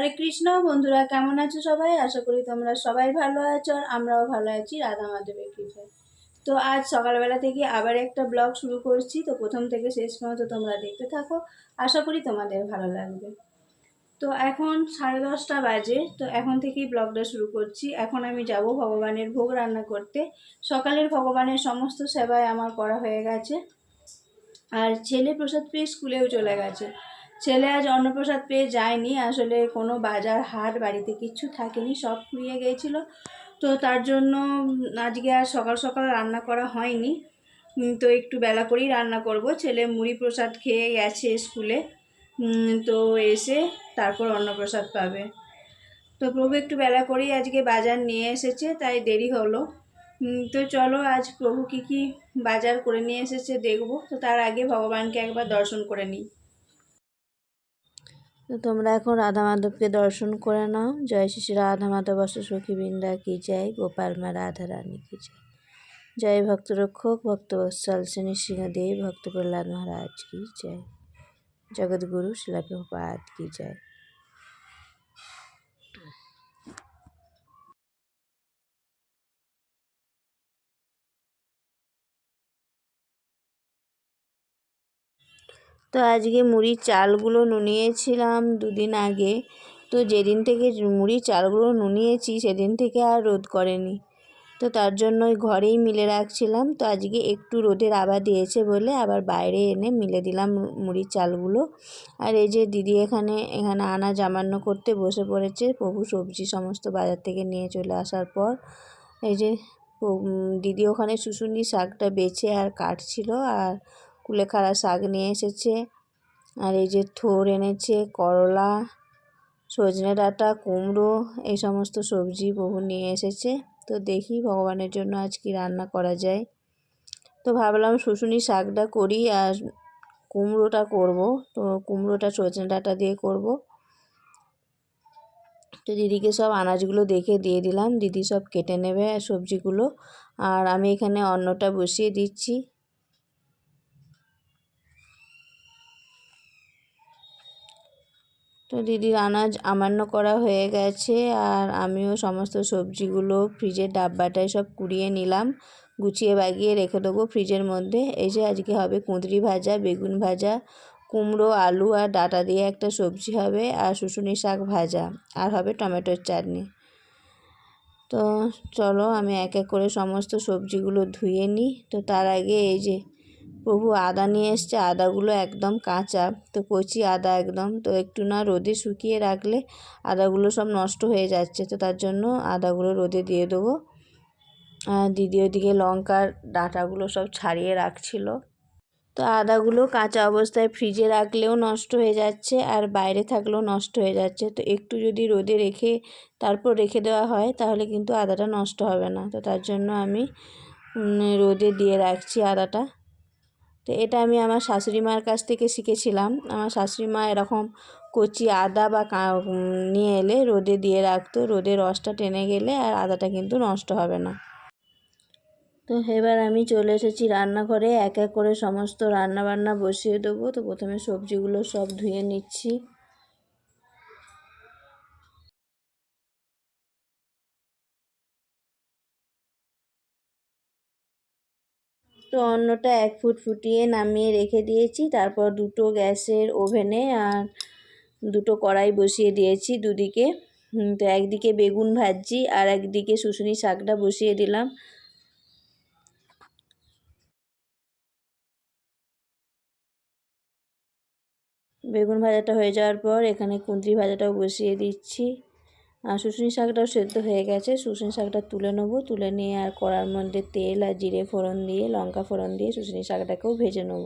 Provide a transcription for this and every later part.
হরে কৃষ্ণ, বন্ধুরা কেমন আছো সবাই? আশা করি তোমরা সবাই ভালো আছো আর আমরাও ভালো আছি রাধা মাধবের কৃপায়। তো আজ সকালবেলা থেকে আবার একটা ব্লগ শুরু করছি। তো প্রথম থেকে শেষ পর্যন্ত তোমরা দেখতে থাকো। আশা করি তোমাদের ভালো লাগবে। তো এখন সাড়ে দশটা বাজে। তো এখন থেকেই ব্লগটা শুরু করছি। এখন আমি যাব ভগবানের ভোগ রান্না করতে। সকালের ভগবানের সমস্ত সেবায় আমার করা হয়ে গেছে। আর ছেলে প্রসাদ পেয়ে স্কুলেও চলে গেছে। ছেলে আজ অন্নপ্রসাদ পেয়ে যায়নি। আসলে কোনো বাজার হাট বাড়িতে কিচ্ছু থাকেনি, সব ফুরিয়ে গিয়েছিল। তো তার জন্য আজকে আর সকাল সকাল রান্না করা হয়নি। তো একটু বেলা করেই রান্না করব। ছেলে মুড়ি প্রসাদ খেয়ে গেছে স্কুলে। তো এসে তারপর অন্নপ্রসাদ পাবে। তো প্রভু একটু বেলা করেই আজকে বাজার নিয়ে এসেছে, তাই দেরি হলো। তো চলো আজ প্রভু কী কী বাজার করে নিয়ে এসেছে দেখব। তো তার আগে ভগবানকে একবার দর্শন করে নিই। তো তোমরা এখন রাধা মাধবকে দর্শন করে নাও। জয় শ্রী রাধা মাধব সখী বৃন্দা কি জয়, গোপাল মা, রাধা রানী কি জয়। জয় ভক্ত রক্ষক ভক্ত বৎসল শ্রী সিংহদেব ভক্ত প্রহ্লাদ মহারাজ কি জয়। জগৎগুরু শিলাপ্রপাত কি জয়। তো আজকে মুড়ির চালগুলো নুনিয়েছিলাম দুদিন আগে। তো যেদিন থেকে মুড়ির চালগুলো নুনিয়েছি, সেদিন থেকে আর রোদ করেনি। তো তার জন্য ওই ঘরেই মিলে রাখছিলাম। তো আজকে একটু রোদের আবার দিয়েছে বলে আবার বাইরে এনে মিলে দিলাম মুড়ির চালগুলো। আর এই যে দিদি এখানে এখানে আনা জামান্য করতে বসে পড়েছে। প্রভু সবজি সমস্ত বাজার থেকে নিয়ে চলে আসার পর এই যে দিদি ওখানে শুশুনি শাকটা বেছে আর কাটছিল। আর কুলেখাড়া শাক নিয়ে এসেছে। আর এই যে থোর এনেছে, করলা, সজনে ডাঁটা, কুমড়ো, এই সমস্ত সবজি বহু নিয়ে এসেছে। তো দেখি ভগবানের জন্য আজ কি রান্না করা যায়। তো ভাবলাম শুশুনি শাকটা করি আর কুমড়োটা করব। তো কুমড়োটা, সজনে ডাঁটা দিয়ে করব। তো দিদিকে সব আনাজগুলো দেখে দিয়ে দিলাম। দিদি সব কেটে নেবে সবজিগুলো। আর আমি এখানে অন্নটা বসিয়ে দিচ্ছি। তো দিদির আনাজ আমান্য করা হয়ে গেছে আর আমিও সমস্ত সবজিগুলো ফ্রিজের ডাব্বাটায় সব কুড়িয়ে নিলাম। গুছিয়ে বাগিয়ে রেখে দেবো ফ্রিজের মধ্যে। এই যে আজকে হবে কুঁদরি ভাজা, বেগুন ভাজা, কুমড়ো, আলু আর ডাটা দিয়ে একটা সবজি হবে আর শুশুনি শাক ভাজা আর হবে টমেটোর চাটনি। তো চলো আমি এক এক করে সমস্ত সবজিগুলো ধুয়ে নিই। তো তার আগে এই যে প্রভু আদা নিয়ে এসছে, আদাগুলো একদম কাঁচা। তো কচি আদা একদম। তো একটু না রোদে শুকিয়ে রাখলে আদাগুলো সব নষ্ট হয়ে যাচ্ছে। তো তার জন্য আদাগুলো রোদে দিয়ে দেবো। দিদি ওদিকে লঙ্কার ডাঁটাগুলো সব ছাড়িয়ে রাখছিল। তো আদাগুলো কাঁচা অবস্থায় ফ্রিজে রাখলেও নষ্ট হয়ে যাচ্ছে আর বাইরে থাকলেও নষ্ট হয়ে যাচ্ছে। তো একটু যদি রোদে রেখে তারপর রেখে দেওয়া হয় তাহলে কিন্তু আদাটা নষ্ট হবে না। তো তার জন্য আমি রোদে দিয়ে রাখছি আদাটা। তো এটা আমি আমার শাশুড়ি মার কাছ থেকে শিখেছিলাম। আমার শাশুড়ি মা এরকম কচি আদা বা নিয়ে এলে রোদে দিয়ে রাখতো। রোদে রসটা টেনে গেলে আর আদাটা কিন্তু নষ্ট হবে না। তো এবার আমি চলে এসেছি রান্নাঘরে। এক এক করে সমস্ত রান্না বান্না বসিয়ে দেবো। তো প্রথমে সবজিগুলো সব ধুয়ে নিচ্ছি। তো অন্নটা এক ফুট ফুটিয়ে নামিয়ে রেখে দিয়েছি। তারপর দুটো গ্যাসের ওভেনে আর দুটো কড়াই বসিয়ে দিয়েছি দুদিকে। তো একদিকে বেগুন ভাজছি আর একদিকে শুশুনি শাকটা বসিয়ে দিলাম। বেগুন ভাজাটা হয়ে যাওয়ার পর এখানে কুঁদরি ভাজাটাও বসিয়ে দিচ্ছি। আর শুশুনি শাকটাও সেদ্ধ হয়ে গেছে। সুসুন শাকটা তুলে নেব। তুলে নিয়ে আর কড়ার মধ্যে তেল আর জিরে ফোড়ন দিয়ে, লঙ্কা ফোড়ন দিয়ে শুশুনি শাকটাকেও ভেজে নেব।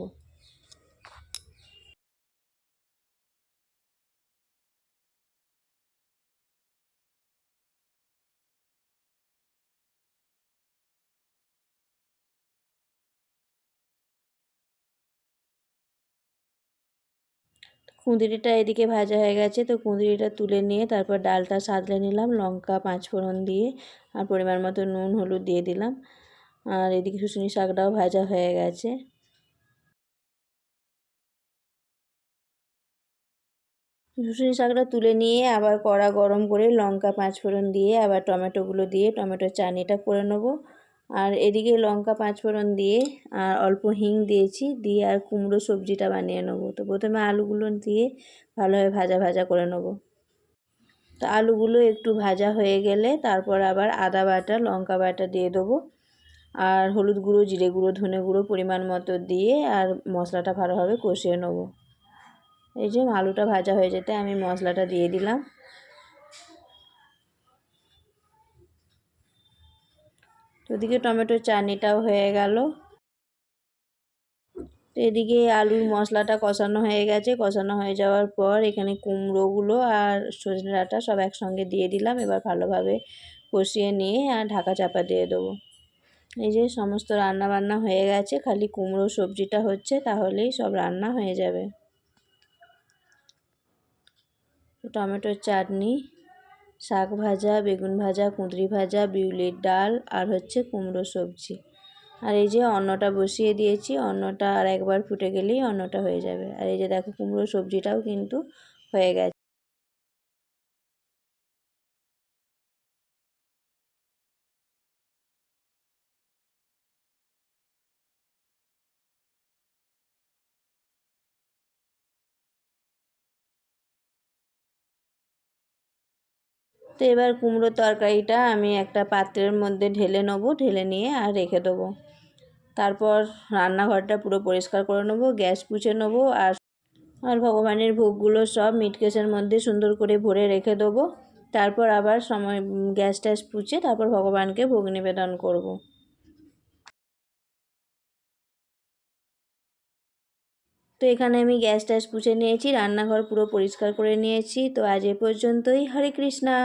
কুঁদরিটা এদিকে ভাজা হয়ে গেছে, তো কুঁদরিটা তুলে নিয়ে তারপর ডালটা সাদলে নিলাম, লঙ্কা পাঁচ ফোড়ন দিয়ে আর পরিমাণ মতো নুন, হলুদ দিয়ে দিলাম। আর এদিকে শুশুনি শাকটাও ভাজা হয়ে গেছে। শুশুনি শাকটা তুলে নিয়ে আবার কড়া গরম করে লঙ্কা পাঁচ ফোড়ন দিয়ে আবার টমেটোগুলো দিয়ে টমেটোর চাটনিটা করে নেব। আর এদিকে লঙ্কা পাঁচ ফোড়ন দিয়ে আর অল্প হিং দিয়েছি, দিয়ে আর কুমড়ো সবজিটা বানিয়ে নেব। তো প্রথমে আলুগুলো দিয়ে ভালোভাবে ভাজা ভাজা করে নেব। তো আলুগুলো একটু ভাজা হয়ে গেলে তারপর আবার আদা বাটা, লঙ্কা বাটা দিয়ে দেবো। আর হলুদ গুঁড়ো, জিরে গুঁড়ো, ধনে গুঁড়ো পরিমাণ মতো দিয়ে আর মশলাটা ভালোভাবে কষিয়ে নেব। এই যে আলুটা ভাজা হয়ে যেতে আমি মশলাটা দিয়ে দিলাম। ওদিকে টমেটোর চাটনিটাও হয়ে গেল। এদিকে আলুর মশলাটা কষানো হয়ে গেছে। কষানো হয়ে যাওয়ার পর এখানে কুমড়োগুলো আর সজনে ডাঁটা সব একসঙ্গে দিয়ে দিলাম। এবার ভালোভাবে কষিয়ে নিয়ে আর ঢাকা চাপা দিয়ে দেবো। এই যে সমস্ত রান্না বান্না হয়ে গেছে। খালি কুমড়ো সবজিটা হচ্ছে, তাহলেই সব রান্না হয়ে যাবে। টমেটোর চাটনি শাক ভাজা, বেগুন ভাজা, কুঁদরি ভাজা, বিউলির ডাল আর হচ্ছে কুমড়ো সবজি। আর এই যে অন্নটা বসিয়ে দিয়েছি, অন্নটা আর একবার ফুটে গেলেই অন্নটা হয়ে যাবে। আর এই যে দেখো কুমড়ো সবজিটাও কিন্তু হয়ে গেছে। তো এবার কুমড়ো তরকারিটা আমি একটা পাত্রের মধ্যে ঢেলে নেব, ঢেলে নিয়ে আর রেখে দেবো তারপর রান্নাঘরটা পুরো পরিষ্কার করে নেব, গ্যাস পুছে নেব আর আর ভগবানের ভোগগুলো সব মিটকেসের মধ্যে সুন্দর করে ভরে রেখে দেবো তারপর আবার সময়, গ্যাস ট্যাস পুছে তারপর ভগবানকে ভোগ নিবেদন করব। তো এখানে আমি গ্যাস ট্যাস পুছে নিয়েছি, রান্নাঘর পুরো পরিষ্কার করে নিয়েছি। তো আজ এ পর্যন্তই। হরে কৃষ্ণা।